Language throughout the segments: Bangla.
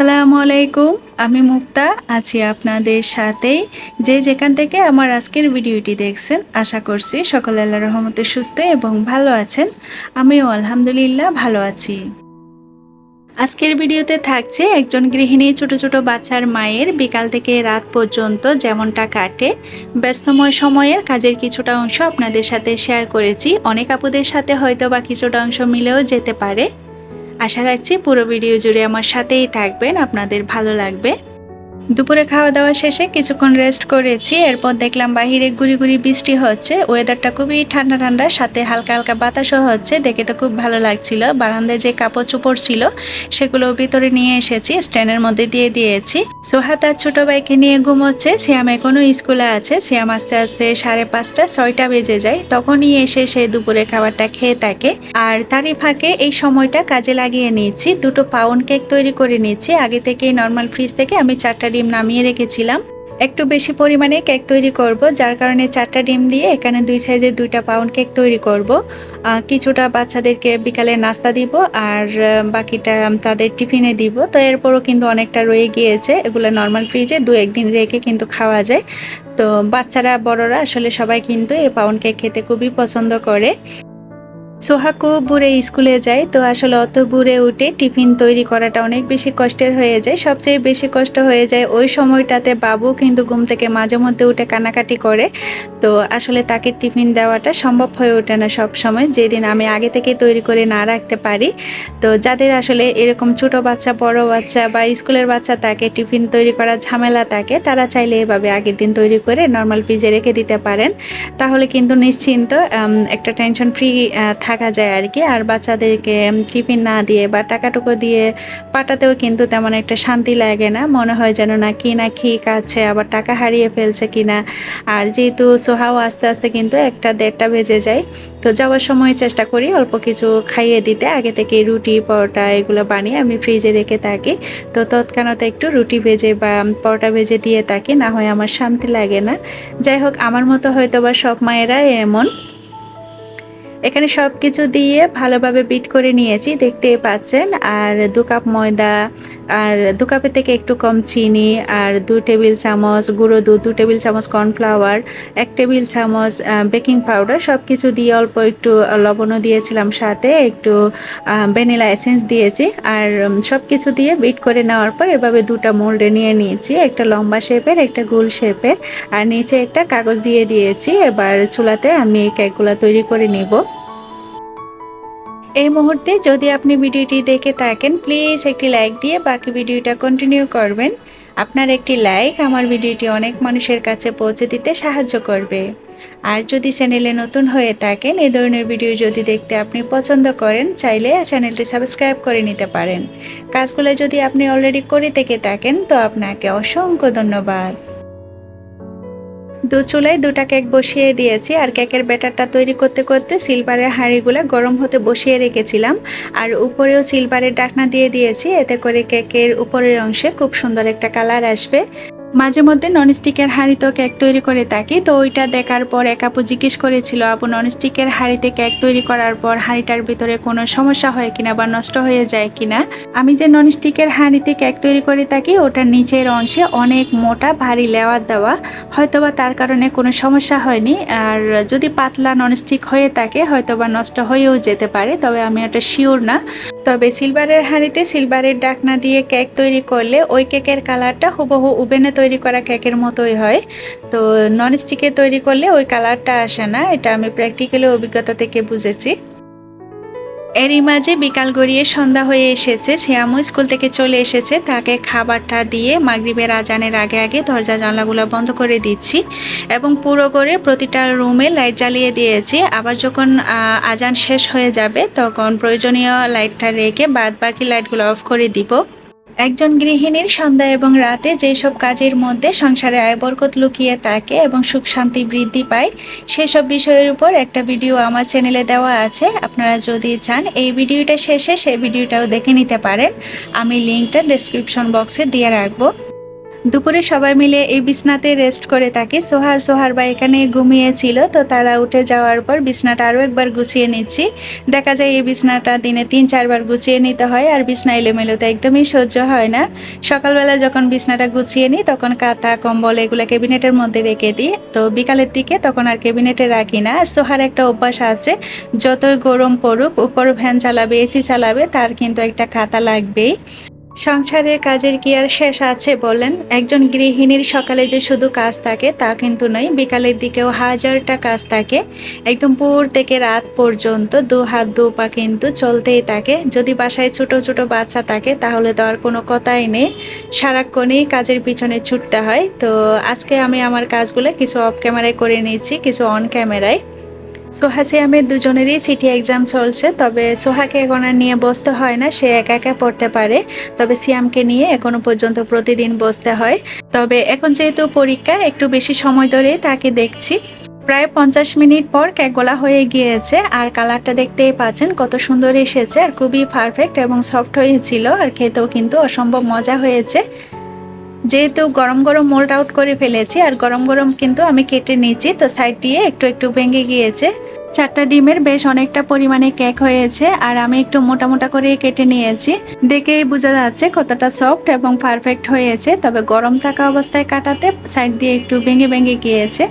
আসসালামু আলাইকুম, আমি মুক্তা, আছি আপনাদের সাথে। যে যেখান থেকে আমার আজকের ভিডিওটি দেখছেন, আশা করছি সকল আল্লাহ রহমতে সুস্থ এবং ভালো আছেন। আমিও আলহামদুলিল্লাহ ভালো আছি। আজকের ভিডিওতে থাকছে একজন গৃহিণী ছোট ছোট বাচ্চার মায়ের বিকাল থেকে রাত পর্যন্ত যেমনটা কাটে, ব্যস্তময় সময়ের কাজের কিছুটা অংশ আপনাদের সাথে শেয়ার করেছি। অনেক আপুদের সাথে হয়তো বা কিছুটা অংশ মিলেও যেতে পারে। আশা রাখছি পুরো ভিডিও জুড়ে আমার সাথেই থাকবেন আপনাদের ভালো লাগবে। দুপুরে খাওয়া দাওয়া শেষে কিছুক্ষণ রেস্ট করেছি, এরপর দেখলাম বাহিরে গুড়ি গুড়ি বৃষ্টি হচ্ছে। ওয়েদারটা খুবই ঠান্ডা ঠান্ডা সাথে হালকা হালকা বাতাসও হচ্ছে। দেখে তো খুব ভালো লাগছিল। বারান্দায় যে কাপড় চোপড় ছিল সেগুলো ভিতরে নিয়ে এসেছি স্ট্যান্ডের মধ্যে দিয়ে দিয়েছি। সোহা তার ছোট ভাইকে নিয়ে ঘুমোচ্ছে। শ্যাম এখনও স্কুলে আছে। শ্যাম আস্তে আস্তে সাড়ে পাঁচটা, ছয়টা বেজে যায়। তখনই এসে সে দুপুরে খাবারটা খেয়ে থাকে। আর তারই ফাঁকে এই সময়টা কাজে লাগিয়ে নিয়েছি। দুটো পাউন্ড কেক তৈরি করে নিয়েছি। আগে থেকেই নর্মাল ফ্রিজ থেকে আমি চারটা ডিম নামিয়ে রেখেছিলাম। একটু বেশি পরিমাণে কেক তৈরি করব, যার কারণে চারটা ডিম দিয়ে এখানে দুই সাইজের দুইটা পাউন্ড কেক তৈরি করব। কিছুটা বাচ্চাদেরকে বিকালে নাস্তা দিব আর বাকিটা তাদের টিফিনে দিব। তো এরপরও কিন্তু অনেকটা রয়ে গিয়েছে। এগুলো নর্মাল ফ্রিজে দু একদিন রেখে কিন্তু খাওয়া যায়। তো বাচ্চারা, বড়রা, আসলে সবাই কিন্তু এই পাউন্ড কেক খেতে খুবই পছন্দ করে। সোহাকু বুড়ে স্কুলে যায়, তো আসলে অত বুড়ে উঠে টিফিন তৈরি করাটা অনেক বেশি কষ্টের হয়ে যায়। সবচেয়ে বেশি কষ্ট হয়ে যায় ওই সময়টাতে বাবু কিন্তু ঘুম থেকে মাঝে মধ্যে উঠে কানাকাটি করে। তো আসলে তাকে টিফিন দেওয়াটা সম্ভব হয়ে ওঠে না সব সময়, যেদিন আমি আগে থেকে তৈরি করে না রাখতে পারি। তো যাদের আসলে এরকম ছোট বাচ্চা, বড় বাচ্চা বা স্কুলের বাচ্চা তাকে টিফিন তৈরি করার ঝামেলা থাকে, তারা চাইলে এভাবে আগের দিন তৈরি করে নর্মাল ফ্রিজে রেখে দিতে পারেন। তাহলে কিন্তু নিশ্চিন্ত একটা টেনশন ফ্রি থাকা যায় আর কি। আর বাচ্চাদেরকে টিফিন না দিয়ে বা টাকাটুকু দিয়ে পাঠাতেও কিন্তু তেমন একটা শান্তি লাগে না। মনে হয় যেন না কি না ঠিক আছে, আবার টাকা হারিয়ে ফেলছে কিনা। আর যেহেতু সোহাও আস্তে আস্তে কিন্তু একটা দেড়টা বেজে যায়, তো যাওয়ার সময় চেষ্টা করি অল্প কিছু খাইয়ে দিতে। আগে থেকে রুটি, পরোটা এগুলো বানিয়ে আমি ফ্রিজে রেখে থাকি। তো তৎক্ষণাৎ একটু রুটি ভেজে বা পরোটা ভেজে দিয়ে থাকি, না হয় আমার শান্তি লাগে না। যাই হোক, আমার মতো হয়তো বা সব মায়েরা এমন। এখানে সব কিছু দিয়ে ভালোভাবে বিট করে নিয়েছি, দেখতেই পাচ্ছেন। আর দু কাপ ময়দা, আর দু কাপের থেকে একটু কম চিনি, আর দু টেবিল চামচ গুঁড়ো দুধ, দু টেবিল চামচ কর্নফ্লাওয়ার, এক টেবিল চামচ বেকিং পাউডার সব কিছু দিয়ে অল্প একটু লবণও দিয়েছিলাম সাথে, একটু ভ্যানিলা এসেন্স দিয়েছি। আর সব কিছু দিয়ে বিট করে নেওয়ার পর এভাবে দুটা মোল্ডে নিয়ে নিয়েছি, একটা লম্বা শেপের, একটা গোল শেপের। আর নিচে একটা কাগজ দিয়ে দিয়েছি, এবার চুলাতে আমি কেকগুলো তৈরি করে নিব। এই মুহূর্তে যদি আপনি ভিডিওটি দেখে থাকেন প্লিজ একটি লাইক দিয়ে বাকি ভিডিওটা কন্টিনিউ করবেন। আপনার একটি লাইক আমার ভিডিওটি অনেক মানুষের কাছে পৌঁছে দিতে সাহায্য করবে। আর যদি চ্যানেলে নতুন হয়ে থাকেন এই ধরনের ভিডিও যদি দেখতে আপনি পছন্দ করেন, চাইলে চ্যানেলটি সাবস্ক্রাইব করে নিতে পারেন। কাজগুলো যদি আপনি অলরেডি করে থেকে থাকেন, তো আপনাকে অসংখ্য ধন্যবাদ। দু চুলায় দুটা কেক বসিয়ে দিয়েছি আর কেকের ব্যাটারটা তৈরি করতে করতে সিলভারের হাঁড়িগুলো গরম হতে বসিয়ে রেখেছিলাম। আর উপরেও সিলভারের ডাকনা দিয়ে দিয়েছি, এতে করে কেকের উপরের অংশে খুব সুন্দর একটা কালার আসবে। মাঝে মধ্যে ননস্টিকের হাঁড়িতেও কেক তৈরি করে থাকি, তো ওইটা দেখার পর এক আপু জিজ্ঞেস করেছিল, আপু ননস্টিকের হাঁড়িতে কেক তৈরি করার পর হাঁড়িটার ভিতরে কোনো সমস্যা হয় কিনা বা নষ্ট হয়ে যায় কিনা? আমি যে ননস্টিকের হাঁড়িতে কেক তৈরি করে থাকি, ওটার নিচের অংশে অনেক মোটা, ভারী লেওয়ার দেওয়া। হয়তোবা তার কারণে কোনো সমস্যা হয়নি, আর যদি পাতলা ননস্টিক হয়ে থাকে, হয়তোবা নষ্ট হয়েও যেতে পারে, তবে আমি এটা শিওর না। তবে সিলভারের হাঁড়িতে সিলভারের ডাকনা দিয়ে কেক তৈরি করলে ওই কেকের কালারটা হুবহু ওভেনে তৈরি করা কেকের মতোই হয়। তো ননস্টিকে তৈরি করলে ওই কালারটা আসে না, এটা আমি প্র্যাকটিক্যালি অভিজ্ঞতা থেকে বুঝেছি। এরই মাঝে বিকাল গড়িয়ে সন্ধ্যা হয়ে এসেছে, শ্যামু স্কুল থেকে চলে এসেছে, তাকে খাবারটা দিয়ে মাগরিবের আজানের আগে আগে দরজা জানলাগুলো বন্ধ করে দিচ্ছি এবং পুরো করে প্রতিটা রুমে লাইট জ্বালিয়ে দিয়েছি। আবার যখন আজান শেষ হয়ে যাবে, তখন প্রয়োজনীয় লাইটটা রেখে বাদ বাকি লাইটগুলো অফ করে দিব। একজন গৃহিণীর সন্ধ্যা এবং রাতে যেসব কাজের মধ্যে সংসারে আয় বরকত লুকিয়ে থাকে এবং সুখ শান্তি বৃদ্ধি পায়, সেসব বিষয়ের উপর একটা ভিডিও আমার চ্যানেলে দেওয়া আছে। আপনারা যদি চান এই ভিডিওটা শেষে সেই ভিডিওটাও দেখে নিতে পারেন। আমি লিঙ্কটা ডেসক্রিপশন বক্সে দিয়ে রাখব। দুপুরে সবাই মিলে এই বিছনাতে রেস্ট করে থাকি। সোহার সোহার বা এখানে ঘুমিয়েছিল, তো তারা উঠে যাওয়ার পর বিছনাটা আরও একবার গুছিয়ে নিচ্ছি। দেখা যায় এই বিছনাটা দিনে তিন, চারবার গুছিয়ে নিতে হয়, আর বিছনা এলোমেলোতে একদমই সহ্য হয় না। সকালবেলা যখন বিছনাটা গুছিয়ে নিই, তখন কাঁথা, কম্বল এগুলো ক্যাবিনেটের মধ্যে রেখে দিই। তো বিকালের দিকে তখন আর ক্যাবিনেটে রাখি না। আর সোহার একটা অভ্যাস আছে, যতই গরম পড়ুক, উপর ভ্যান চালাবে, এসি চালাবে, তার কিন্তু একটা খাতা লাগবেই। সংসারের কাজের কি আর শেষ আছে বলেন? একজন গৃহিণীর সকালে যে শুধু কাজ থাকে, তা কিন্তু নয়, বিকালের দিকেও হাজারটা কাজ থাকে। একদম ভোর থেকে রাত পর্যন্ত দু হাত দু পা কিন্তু চলতেই থাকে। যদি বাসায় ছোট ছোট বাচ্চা থাকে, তাহলে তো আর কোনো কথাই নেই। সারাক্ষণেই কাজের পিছনে ছুটতে হয়। তো আজকে আমি আমার কাজগুলো কিছু অফ ক্যামেরায় করে নিয়েছি, কিছু অন ক্যামেরায় সোহা সিয়ামের দুজনেরই সিটি এক্সাম চলছে, তবে সোহাকে এখন আর নিয়ে বসতে হয় না, সে একা একা পড়তে পারে। তবে সিয়ামকে নিয়ে এখনও পর্যন্ত প্রতিদিন বসতে হয়। তবে এখন যেহেতু পরীক্ষা, একটু বেশি সময় ধরে তাকে দেখছি। প্রায় পঞ্চাশ মিনিট পর ক্যাকগোলা হয়ে গিয়েছে, আর কালারটা দেখতেই পাচ্ছেন কত সুন্দর এসেছে, আর খুবই পারফেক্ট এবং সফট হয়েছিল, আর খেতেও কিন্তু অসম্ভব মজা হয়েছে। যেহেতু গরম গরম মোল্ড আউট করে ফেলেছি, আর গরম গরম কিন্তু আমি কেটে নিয়েছি, তো সাইড দিয়ে একটু একটু ভেঙে গিয়েছে। চারটা ডিমের বেশ অনেকটা পরিমাণে কেক হয়েছে, আর আমি একটু মোটা মোটা করে কেটে নিয়েছি। দেখেই বোঝা যাচ্ছে কতটা সফট এবং পারফেক্ট হয়েছে, তবে গরম থাকা অবস্থায় কাটাতে সাইড দিয়ে একটু ভেঙে ভেঙে গিয়েছে।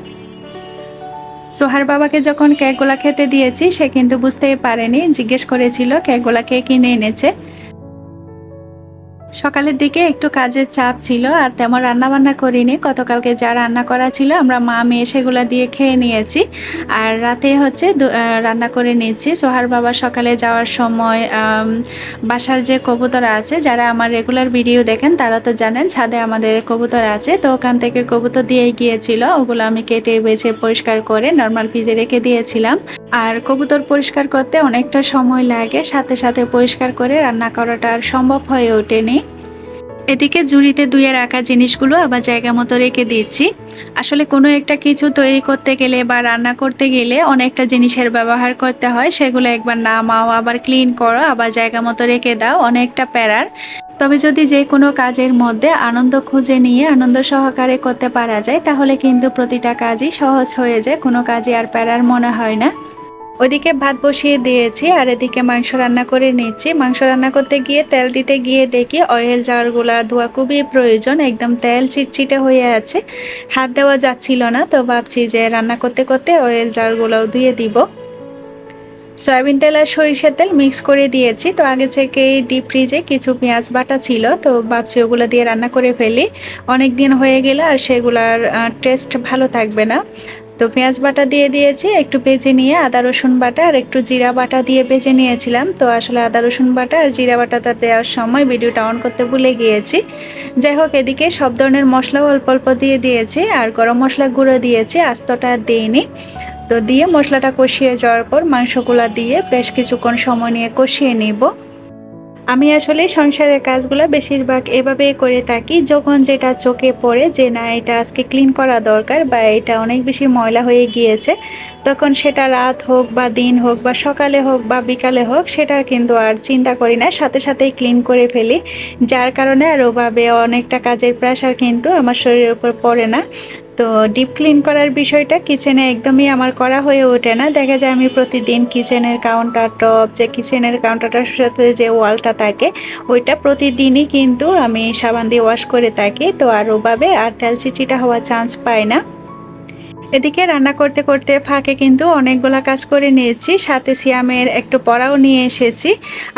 সোহার বাবাকে যখন কেকগুলা খেতে দিয়েছি, সে কিন্তু বুঝতেই পারেনি, জিজ্ঞেস করেছিল কেকগুলা কে কিনে এনেছে। সকালের দিকে একটু কাজের চাপ ছিল আর তেমন রান্না বান্না করিনি। গতকালকে যা রান্না করা ছিল আমরা মা, মেয়ে সেগুলো দিয়ে খেয়ে নিয়েছি। আর রাতে হচ্ছে রান্না করে নিয়েছি। সোহার বাবা সকালে যাওয়ার সময় বাসার যে কবুতর আছে, যারা আমার রেগুলার ভিডিও দেখেন তারা তো জানেন ছাদে আমাদের কবুতর আছে। তো ওখান থেকে কবুতর দিয়ে গিয়েছিল। ওগুলো আমি কেটে বেছে পরিষ্কার করে নর্মাল ফ্রিজে রেখে দিয়েছিলাম। আর কবুতর পরিষ্কার করতে অনেকটা সময় লাগে, সাথে সাথে পরিষ্কার করে রান্না করাটা আর সম্ভব হয়ে ওঠেনি। এদিকে ঝুড়িতে ধুয়ে রাখা জিনিসগুলো আবার জায়গা মতো রেখে দিচ্ছি। আসলে কোনো একটা কিছু তৈরি করতে গেলে বা রান্না করতে গেলে অনেকটা জিনিসের ব্যবহার করতে হয়, সেগুলো একবার নামাও, আবার ক্লিন করো, আবার জায়গা মতো রেখে দাও, অনেকটা প্যারার। তবে যদি যে কোনো কাজের মধ্যে আনন্দ খুঁজে নিয়ে আনন্দ সহকারে করতে পারা যায়, তাহলে কিন্তু প্রতিটা কাজই সহজ হয়ে যায়, কোনো কাজই আর প্যারার মনে হয় না। ওইদিকে ভাত বসিয়ে দিয়েছি আর এদিকে মাংস রান্না করে নিচ্ছি। মাংস রান্না করতে গিয়ে তেল দিতে গিয়ে দেখি অয়েল জারগুলা ধোয়া খুবই প্রয়োজন, একদম তেল চিটচিটে হয়ে আছে। হাত দেওয়া যাচ্ছিল না, তো ভাবছি যে রান্না করতে করতে অয়েল জারগুলোও ধুয়ে দিব। সয়াবিন তেল আর সরিষার তেল মিক্স করে দিয়েছি, তো আগে থেকে ডিপ ফ্রিজে কিছু পেঁয়াজ বাটা ছিল, তো ভাবছি ওগুলো দিয়ে রান্না করে ফেলি। অনেক দিন হয়ে গেলে আর সেগুলার টেস্ট ভালো থাকবে না। তো পেঁয়াজ বাটা দিয়ে দিয়েছি, একটু ভেজে নিয়ে আদা, রসুন বাটা আর একটু জিরা বাটা দিয়ে ভেজে নিয়েছিলাম। তো আসলে আদা, রসুন বাটা আর জিরা বাটাটা দেওয়ার সময় ভিডিওটা অন করতে ভুলে গিয়েছি। যাই হোক, এদিকে সব ধরনের মশলাও অল্প অল্প দিয়ে দিয়েছি আর গরম মশলা গুঁড়ো দিয়েছি, আস্তটা আর দিইনি। তো দিয়ে মশলাটা কষিয়ে যাওয়ার পর মাংসগুলা দিয়ে বেশ কিছুক্ষণ সময় নিয়ে কষিয়ে নিব। আমি আসলে সংসারের কাজগুলো বেশিরভাগ এভাবে করে থাকি। যখন যেটা চোখে পড়ে যে না, এটা আজকে ক্লিন করা দরকার বা এটা অনেক বেশি ময়লা হয়ে গিয়েছে, তখন সেটা রাত হোক বা দিন হোক বা সকালে হোক বা বিকালে হোক, সেটা কিন্তু আর চিন্তা করি না। সাথে সাথেই ক্লিন করে ফেলি। যার কারণে আর ওভাবে অনেকটা কাজের প্রেশার কিন্তু আমার শরীরের উপর পড়ে না। তো ডিপ ক্লিন করার বিষয়টা কিচেনে একদমই আমার করা হয়ে ওঠে না। দেখা যায় আমি প্রতিদিন কিচেনের কাউন্টার টপ যে কিচেনের কাউন্টারটার সাথে যে ওয়ালটা থাকে, ওইটা প্রতিদিনই কিন্তু আমি সাবান দিয়ে ওয়াশ করে থাকি। তো আর ওভাবে আর তেল চিচিটা হওয়ার চান্স পায় না। এদিকে রান্না করতে করতে ফাঁকে কিন্তু অনেকগুলা কাজ করে নিয়েছি। সাথে সিয়ামের একটু পড়াও নিয়ে এসেছি।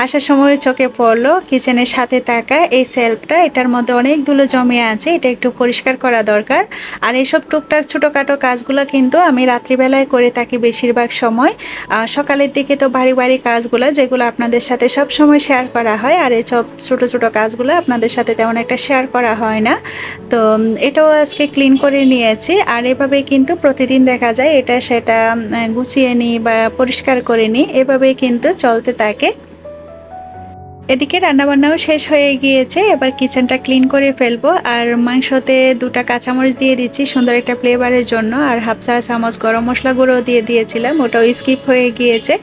আসার সময় চোখে পড়ল কিচেনের সাথে থাকা এই সেলফটা। এটার মধ্যে অনেক ধুলো জমে আছে, এটা একটু পরিষ্কার করা দরকার। আর এইসব টুকটাক ছোটোখাটো কাজগুলো কিন্তু আমি রাত্রিবেলায় করে থাকি বেশিরভাগ সময়। সকালের দিকে তো বাড়ি বাড়ি কাজগুলো যেগুলো আপনাদের সাথে সব সময় শেয়ার করা হয়, আর এই সব ছোটো ছোটো কাজগুলো আপনাদের সাথে তেমন একটা শেয়ার করা হয় না। তো এটাও আজকে ক্লিন করে নিয়েছি। আর এভাবে কিন্তু প্রতিদিন দেখা যায়, এটা সেটা গুছিয়ে নিই বা পরিষ্কার করে নিই, এভাবেই কিন্তু চলতে থাকে। এদিকে রান্নাবান্নাও শেষ হয়ে গিয়েছে। এবার কিচেনটা ক্লিন করে ফেলব। আর মাংসতে দুটা কাঁচামরিচ দিয়ে দিচ্ছি সুন্দর একটা ফ্লেভারের জন্য। আর হাফ চা চামচ গরম মশলা গুঁড়ো দিয়ে দিয়েছিলাম। ওটাও স্কিপ হয়ে গিয়েছে।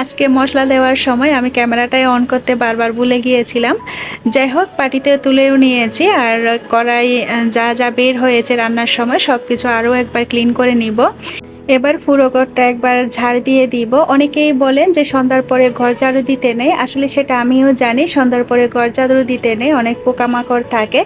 আজকে মশলা দেওয়ার সময় আমি ক্যামেরাটাই অন করতে বারবার ভুলে গিয়েছিলাম। যাই হোক পাটিতে তুলেও নিয়েছি। আর কড়াই, যা যা বের হয়েছে রান্নার সময় সব কিছু আরও একবার ক্লিন করে নিব। এবার পুরো ঘরটা একবার ঝাড় দিয়ে দিব। অনেকেই বলেন যে সন্ধ্যার পরে ঘর ঝাড়ু দিতে নেই। আসলে সেটা আমিও জানি, সন্ধ্যার পরে ঘর ঝাড়ু দিতে নেই, অনেক পোকামাকড় থাকে।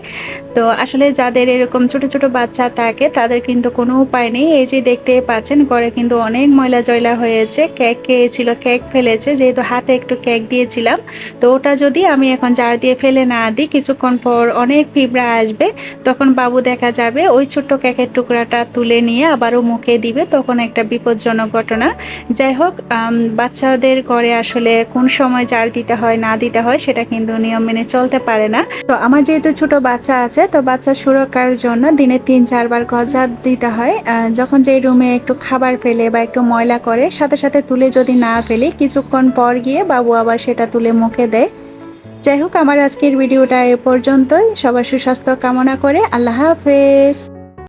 তো আসলে যাদের এরকম ছোট ছোট বাচ্চা থাকে, তাদের কিন্তু কোনো উপায় নেই। এই যে দেখতে পাচ্ছেন, ঘরে কিন্তু অনেক ময়লা জয়লা হয়েছে, কেক খেয়েছিল, কেক ফেলেছে। যেহেতু হাতে একটু কেক দিয়েছিলাম, তো ওটা যদি আমি এখন ঝাড় দিয়ে ফেলে না দিই, কিছুক্ষণ পর অনেক পিঁপড়া আসবে। তখন বাবু দেখা যাবে, ওই ছোট্ট কেকের টুকরাটা তুলে নিয়ে আবারও মুখে দিবে, তখন একটা বিপজ্জনক ঘটনা। যাই হোক বাচ্চাদের ঘরে আসলে কোন সময় জার দিতে হয়, না দিতে হয়, সেটা কিন্তু নিয়ম মেনে চলতে পারে না। তো আমার যেহেতু ছোট বাচ্চা আছে, তো বাচ্চা সুরক্ষার জন্য দিনে তিন, চারবার গজা দিতে হয়। যখন যেই রুমে একটু খাবার ফেলে বা একটু ময়লা করে, সাথে সাথে তুলে যদি না ফেলি, কিছুক্ষণ পর গিয়ে বাবু আবার সেটা তুলে মুখে দেয়। যাই হোক, আমার আজকের ভিডিওটা এ পর্যন্তই। সবার সুস্বাস্থ্য কামনা করে। আল্লাহ হাফেজ।